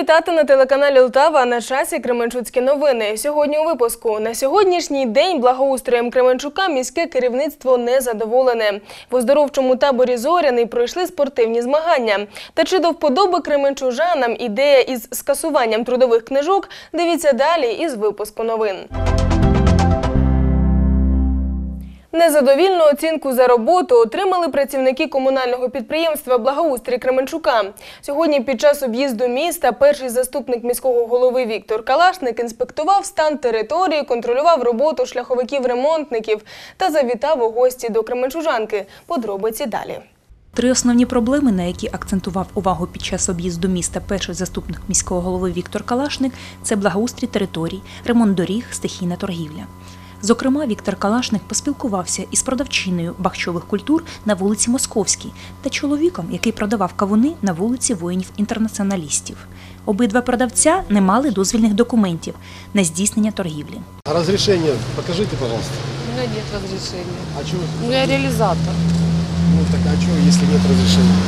вітати на телеканалі Лтава на часі Кременчуцькі новини. Сьогодні у випуску на сьогоднішній день благоустроєм Кременчука міське керівництво не задоволене. В оздоровчому таборі Зоряний пройшли спортивні змагання. Та чи до вподоби кременчужанам ідея із скасуванням трудових книжок? Дивіться далі із випуску новин. Незадовільну оцінку за роботу отримали працівники комунального підприємства Благоустрій Кременчука. Сьогодні під час об'їзду міста перший заступник міського голови Віктор Калашник інспектував стан території, контролював роботу шляховиків-ремонтників та завітав у гості до Кременчужанки. Подробиці далі. Три основні проблеми, на які акцентував увагу під час об'їзду міста перший заступник міського голови Віктор Калашник, це благоустрій територій, ремонт доріг, стихійна торгівля. Зокрема, Віктор Калашник поспілкувався із продавчиною бахчових культур на вулиці Московській та чоловіком, який продавав кавуни на вулиці воїнів-інтернаціоналістів. Обидва продавця не мали дозвільних документів на здійснення торгівлі. А разрешение покажите, пожалуйста. У меня нет разрешения. А что? Ну, я реализатор. Ну так а что, если нет разрешения?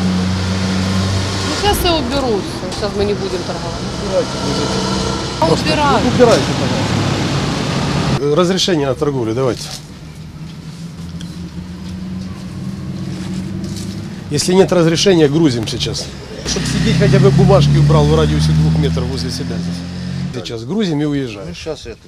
Ну, сейчас я уберусь. Сейчас мы не будем торговать. Убирайте, убираю. Убирайте, пожалуйста. Разрешение на торговлю давайте. Если нет разрешения, грузим сейчас. Чтобы сидеть, хотя бы бумажки убрал в радиусе двух метров возле себя здесь. Сейчас грузимо і уїжджаємо.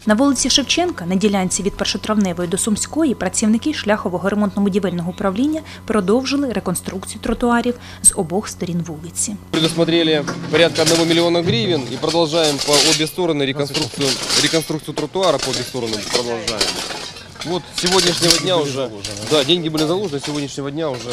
На вулиці Шевченка, на ділянці від Першотравневої до Сумської, працівники шляхового ремонтно-будівельного управління продовжили реконструкцію тротуарів з обох сторін вулиці. Предусмотрели порядка 1 мільйона гривень і продовжуємо по обі сторони реконструкцію реконструкцію тротуара по обі сторони продолжаем. Вот с сегодняшнего дня уже, да, деньги были заложены, с сегодняшнего дня уже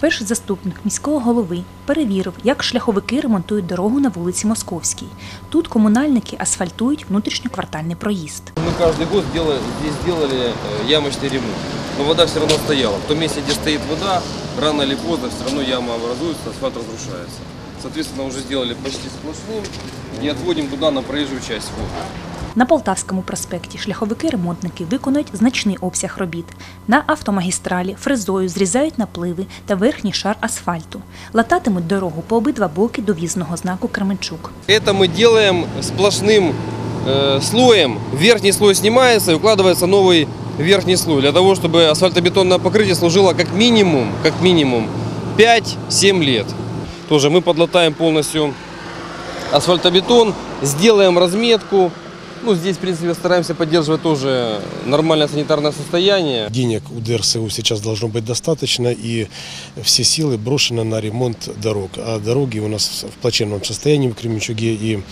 Перший заступник міського голови перевірив, як шляховики ремонтують дорогу на вулиці Московській. Тут комунальники асфальтують внутрішньоквартальний проїзд. Мы каждый год делали, здесь делали э, ямочный ремонт. Но вода все равно стояла. В том месте, где стоит вода, рано или поздно все равно яма образуется, асфальт разрушается. Соответственно, уже сделали почти сплошным и отводим туда на проезжую часть воду. На Полтавському проспекті шляховики-ремонтники виконують значний обсяг робіт. На автомагістралі фрезою зрізають напливи та верхній шар асфальту. Лататимуть дорогу по обидва боки довізного знаку Кременчук. Это мы делаем сплошным э, слоем. Верхний слой снимается и укладывается новый верхний слой для того, чтобы асфальтобетонное покрытие служило как минимум, как минимум 5-7 лет. Тоже мы подлатаем полностью асфальтобетон, сделаем разметку. Ну, здесь, в принципе, стараемся поддерживать тоже нормальное санитарное состояние. Денег у ДРСУ сейчас должно быть достаточно, и все силы брошены на ремонт дорог. А дороги у нас в плачевном состоянии в Кременчуге, и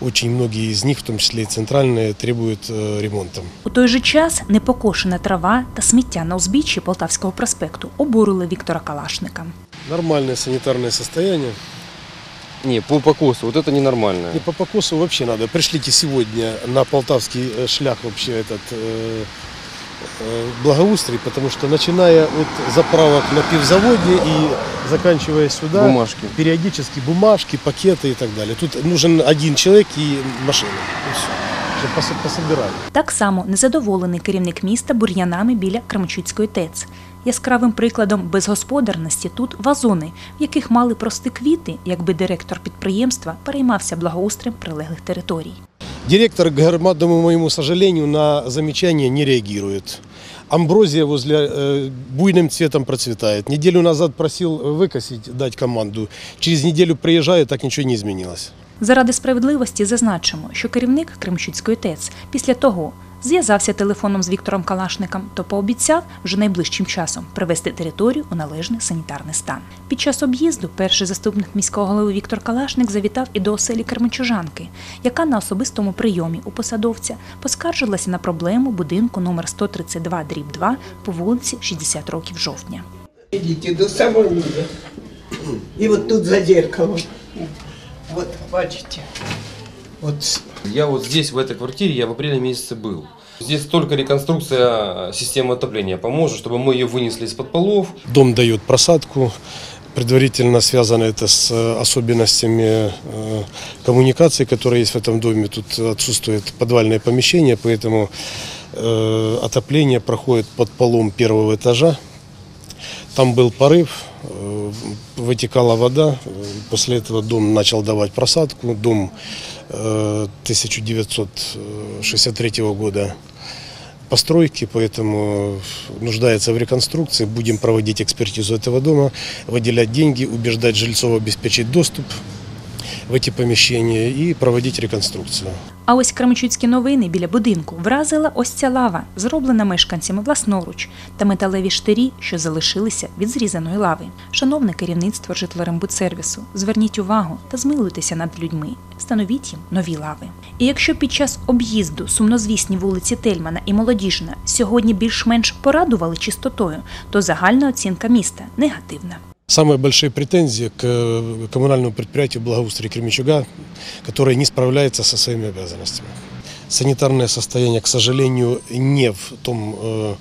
очень многие из них, в том числе и центральные, требуют э, ремонта. У той же час непокошена трава та сміття на узбіччі Полтавського проспекту обурили Віктора Калашника. Нормальное санитарное состояние. Не, по покосу, вот это ненормально. И по покосу вообще надо. Пришлите сегодня на полтавский э, шлях вообще этот э, э, благоустрий, потому что начиная от заправок на пивзаводе и заканчивая сюда, Бумажки. периодически бумажки, пакеты и так далее. Тут нужен один человек и машина. И все. Чтобы пос- пособирали. Так само незадоволений керівник міста бур'янами біля Кременчуцької ТЕЦ. Яскравим прикладом безгосподарності тут вазони, в яких мали прости квіти, якби директор підприємства переймався благоустроєм прилеглих територій. Директор, к громадному моему сожалению, на замечания не реагирует. Амброзия возле э, буйным цветом процветает. Неделю назад просил выкосить, дать команду. Через неделю приезжаю, так ничего не изменилось. Заради справедливості зазначимо, що керівник Кремчуцької ТЕЦ після того зв'язався телефоном з Віктором Калашником, то пообіцяв вже найближчим часом привести територію у належний санітарний стан. Під час об'їзду перший заступник міського голови Віктор Калашник завітав і до оселі Кременчужанки, яка на особистому прийомі у посадовця поскаржилася на проблему будинку номер 132 дріб 2 по вулиці 60 років жовтня. Идите до самого. И вот тут за зеркалом. Вот, бачите. Вот Я вот здесь, в этой квартире, я в апреле месяце был. Здесь только реконструкция системы отопления поможет, чтобы мы ее вынесли из-под полов. Дом дает просадку. Предварительно связано это с э, особенностями э, коммуникации, которые есть в этом доме. Тут отсутствует подвальное помещение, поэтому э, отопление проходит под полом первого этажа. Там был порыв, э, вытекала вода. Э, После этого дом начал давать просадку. Дом э, 1963 года постройки, поэтому нуждается в реконструкции. Будем проводить экспертизу этого дома, выделять деньги, убеждать жильцов обеспечить доступ в эти помещения и проводить реконструкцию. А ось кременчуцькі новини біля будинку вразила ось ця лава, зроблена мешканцями власноруч, та металеві штирі, що залишилися від зрізаної лави. Шановне керівництво житлорембудсервісу, зверніть увагу та змилуйтеся над людьми, встановіть їм нові лави. І якщо під час об'їзду сумнозвісні вулиці Тельмана і Молодіжна сьогодні більш-менш порадували чистотою, то загальна оцінка міста негативна. Самые большие претензии к э, коммунальному предприятию благоустрия Кременчуга, которое не справляется со своими обязанностями. Санитарное состояние, к сожалению, не в том э,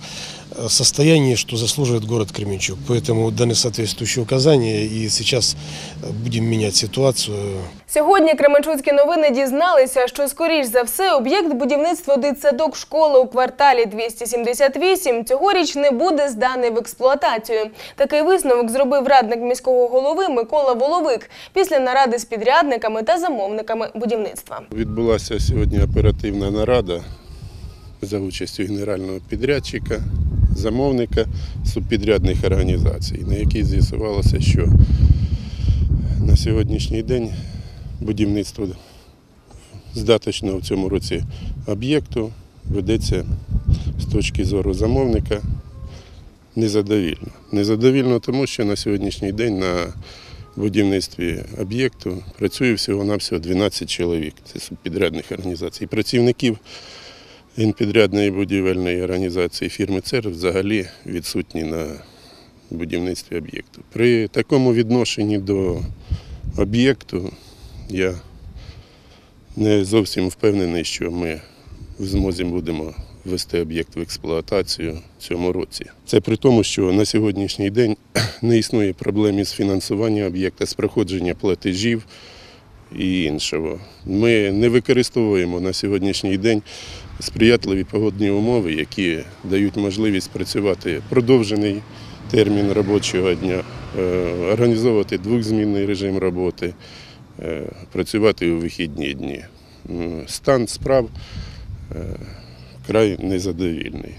состоянии, что заслуживает город Кременчуг. Поэтому даны соответствующие указания, и сейчас э, будем менять ситуацию. Сьогодні Кременчуцькі новини дізналися, що скоріш за все об'єкт будівництва дитсадок школи у кварталі 278 цьогоріч не буде зданий в експлуатацію. Такий висновок зробив радник міського голови Микола Воловик після наради з підрядниками та замовниками будівництва. Відбулася сьогодні оперативна нарада за участю генерального підрядчика, замовника, субпідрядних організацій, на якій з'ясувалося, що на сьогоднішній день будівництво здаточного в цьому році об'єкту ведеться з точки зору замовника незадовільно. Незадовільно тому, що на сьогоднішній день на будівництві об'єкту працює всього-навсього 12 чоловік. Це субпідрядних організацій. Працівників генпідрядної будівельної організації фірми ЦЕР взагалі відсутні на будівництві об'єкту. При такому відношенні до об'єкту я не зовсім впевнений, що ми в змозі будемо ввести об'єкт в експлуатацію в цьому році. Це при тому, що на сьогоднішній день не існує проблем із фінансування об'єкта, з проходження платежів і іншого. Ми не використовуємо на сьогоднішній день сприятливі погодні умови, які дають можливість працювати продовжений термін робочого дня, е, організовувати двохзмінний режим роботи, е, працювати у вихідні дні. Стан справ е, край незадовільний.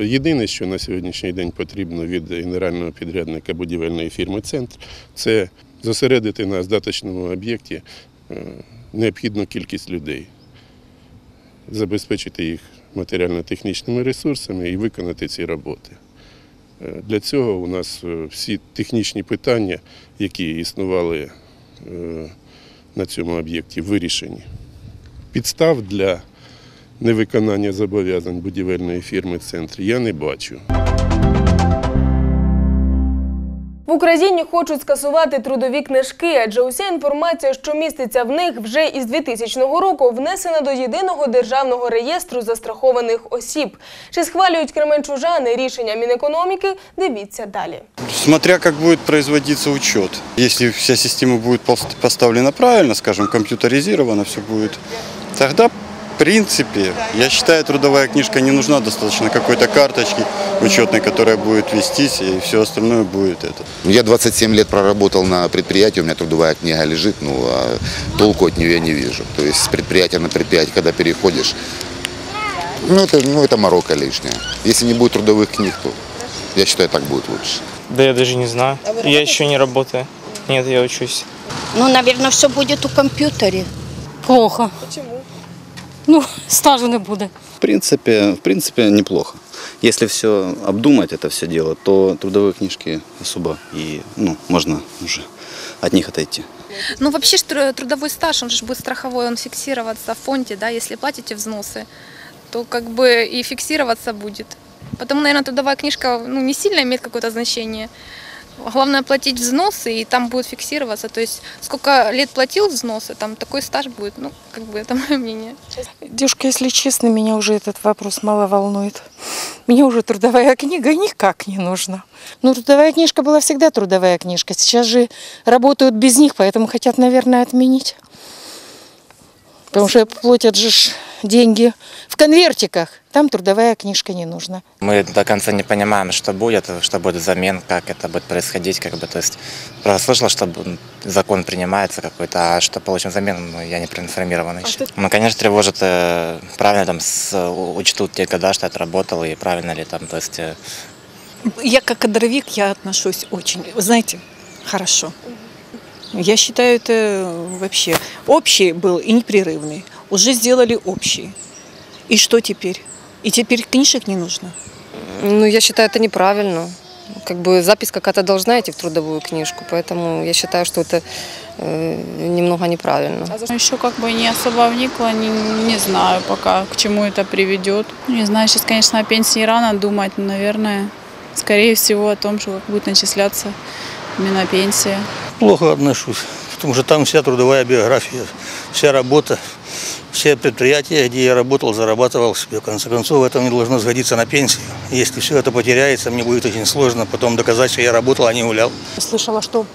Єдине, що на сьогоднішній день потрібно від генерального підрядника будівельної фірми Центр, це зосередити на здаточному об'єкті необхідну кількість людей, забезпечити їх матеріально-технічними ресурсами і виконати ці роботи. Е, Для цього у нас е, всі технічні питання, які існували е, на цьому об'єкті, вирішені. Підстав для невиконання зобов'язань будівельної фірми Центр я не бачу. В Україні хочуть скасувати трудові книжки, адже уся інформація, що міститься в них, вже із 2000 року внесена до єдиного державного реєстру застрахованих осіб. Чи схвалюють кременчужани рішення Мінекономіки? Дивіться далі. Смотря как будет производиться учет. Если вся система будет пос- поставлена правильно, скажем, компьютеризирована, все будет, тогда, в принципе, я считаю, трудовая книжка не нужна, достаточно какой-то карточки учетной, которая будет вестись, и все остальное будет это. Я 27 лет проработал на предприятии, у меня трудовая книга лежит, ну, а толку от нее я не вижу. То есть с предприятия на предприятие, когда переходишь, ну это, ну, это морока лишняя. Если не будет трудовых книг, то я считаю, так будет лучше. Да я даже не знаю. Я еще не работаю. Нет, я учусь. Ну, наверное, все будет у компьютере. Плохо. Почему? Ну, стажу не буде. В принципе, в принципе, неплохо. Если все обдумать, это все дело, то трудовые книжки особо и, ну, можно уже от них отойти. Ну, вообще ж тру- трудовой стаж, он же будет страховой, он фиксироваться в фонде, да, если платите взносы, то как бы и фиксироваться будет. Потому, наверное, трудовая книжка ну, не сильно имеет какое-то значение. Главное платить взносы, и там будет фиксироваться. То есть сколько лет платил взносы, там такой стаж будет. Ну, как бы это мое мнение. Девушка, если честно, меня уже этот вопрос мало волнует. Мне уже трудовая книга никак не нужна. Ну, трудовая книжка была всегда трудовая книжка. Сейчас же работают без них, поэтому хотят, наверное, отменить. Потому что платят же деньги в конвертиках. Там трудовая книжка не нужна. Мы до конца не понимаем, что будет, что будет взамен, как это будет происходить. Как бы, то есть, просто слышала, что закон принимается какой-то, а что получим взамен, ну, я не проинформирован еще. Ну, конечно, тревожит, э, правильно там с, учтут те года, что я отработал, и правильно ли там, то есть... э, Я как кадровик, я отношусь очень, вы знаете, хорошо. Я считаю, это вообще общий был и непрерывный. Уже сделали общий. И что теперь? И теперь книжек не нужно. Ну, я считаю, это неправильно. Как бы запись какая-то должна идти в трудовую книжку, поэтому я считаю, что это э, немного неправильно. Еще как бы не особо вникла, не, не знаю пока, к чему это приведет. Не знаю, сейчас, конечно, о пенсии рано думать, но, наверное, скорее всего о том, что как будет начисляться именно пенсия. Плохо отношусь, потому что там вся трудовая биография, вся работа, все предприятия, где я работал, зарабатывал себе. В конце концов, это не должно сгодиться на пенсию. Если все это потеряется, мне будет очень сложно потом доказать, что я работал, а не гулял. Слышала, что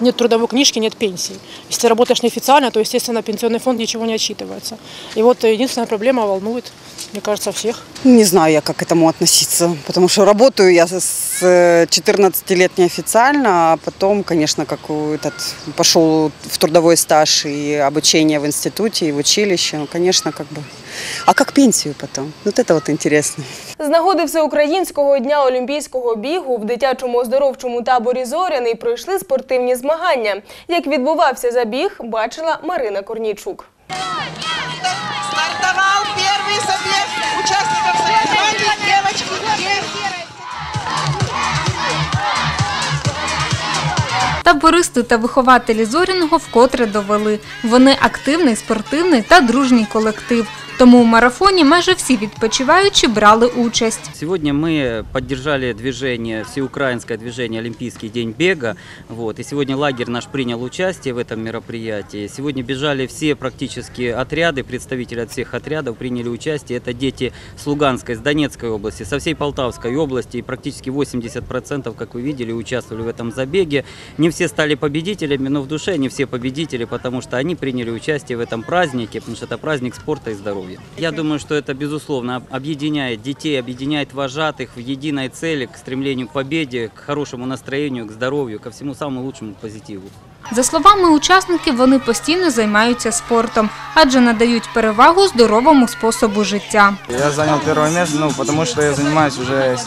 нет трудовой книжки, нет пенсии. Если ты работаешь неофициально, то, естественно, пенсионный фонд ничего не отчитывается. И вот единственная проблема волнует, мне кажется, всех. Не знаю я, как к этому относиться, потому что работаю я с э, 14 лет неофициально, а потом, конечно, как этот, пошел в трудовой стаж и обучение в институте, и в училище, ну, конечно, как бы... А как пенсию потом? Вот это вот интересно. З нагоди Всеукраїнського дня олімпійського бігу в дитячому оздоровчому таборі Зоряний пройшли спортивні змагання. Як відбувався забіг, бачила Марина Корнійчук. Стартовал первый забег участников соревнований девочки. Табористи та вихователі Зоряного вкотре довели. Вони активний, спортивний та дружній колектив. Тому у марафоні майже всі відпочиваючі брали участь. Сегодня мы поддержали движение, всеукраинское движение «Олимпийский день бега». Вот, и сегодня лагерь наш принял участие в этом мероприятии. Сегодня бежали все практически отряды, представители от всех отрядов приняли участие. Это дети с Луганской, с Донецкой области, со всей Полтавской области. И практически 80%, как вы видели, участвовали в этом забеге. Не все стали победителями, но в душе не все победители, потому что они приняли участие в этом празднике, потому что это праздник спорта и здоровья. Я думаю, что это, безусловно, об- объединяет детей, объединяет вожатых в единой цели, к стремлению к победе, к хорошему настроению, к здоровью, ко всему самому лучшему позитиву. За словами учасників, вони постійно займаються спортом, адже надають перевагу здоровому способу життя. Я занял первое место, ну, потому что я занимаюсь уже с-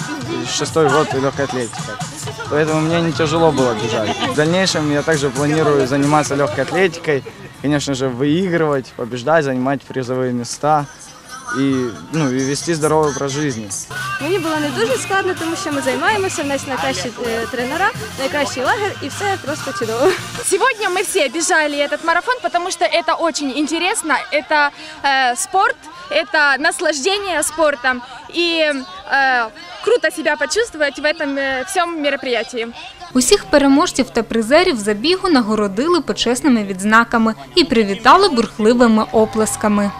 шестой год легкой атлетикой. Поэтому мне не тяжело было бежать. В дальнейшем я также планирую заниматься легкой атлетикой, конечно же, выигрывать, побеждать, занимать призовые места и, ну, и вести здоровый образ жизни. Мені було не дуже складно, тому що ми займаємося, в нас найкращі е, тренера, найкращий лагерь і все просто чудово. Сегодня мы все бежали этот марафон, потому что это очень интересно. Это э, спорт, это наслаждение спортом. И э, круто себя почувствовать в этом э, всем мероприятии. Усіх переможців та призерів забігу нагородили почесними відзнаками і привітали бурхливими оплесками.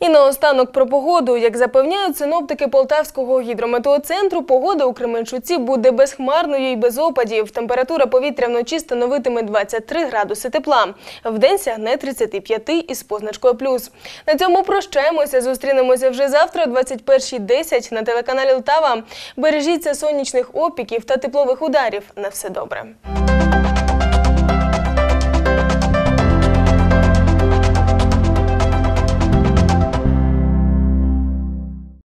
І наостанок про погоду. Як запевняють синоптики Полтавського гідрометеоцентру, погода у Кременчуці буде безхмарною і без опадів. Температура повітря вночі становитиме 23 градуси тепла. Вдень сягне 35 із позначкою плюс. На цьому прощаємося. Зустрінемося вже завтра о 21.10 на телеканалі Лтава. Бережіться сонячних опіків та теплових ударів. На все добре.